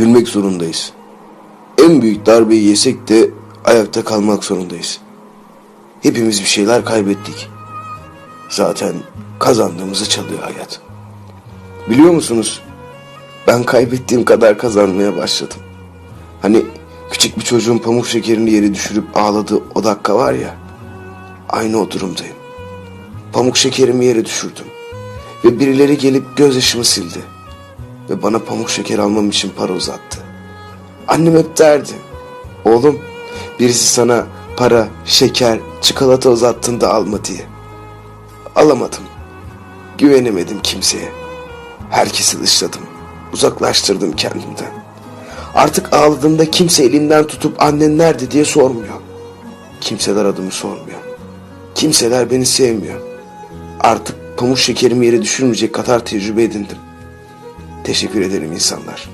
Gülmek zorundayız. En büyük darbeyi yesek de ayakta kalmak zorundayız. Hepimiz bir şeyler kaybettik. Zaten kazandığımızı çalıyor hayat. Biliyor musunuz? Ben kaybettiğim kadar kazanmaya başladım. Hani küçük bir çocuğun pamuk şekerini yere düşürüp ağladığı o dakika var ya. Aynı o durumdayım. Pamuk şekerimi yere düşürdüm. Ve birileri gelip gözyaşımı sildi. Ve bana pamuk şeker almam için para uzattı. Annem hep derdi. Oğlum birisi sana para, şeker, çikolata uzattığında alma diye. Alamadım. Güvenemedim kimseye. Herkesi dışladım. Uzaklaştırdım kendimden. Artık ağladığımda kimse elimden tutup annen nerede diye sormuyor. Kimseler adımı sormuyor. Kimseler beni sevmiyor. Artık pamuk şekerimi yere düşürmeyecek kadar tecrübe edindim. Teşekkür ederim insanlar.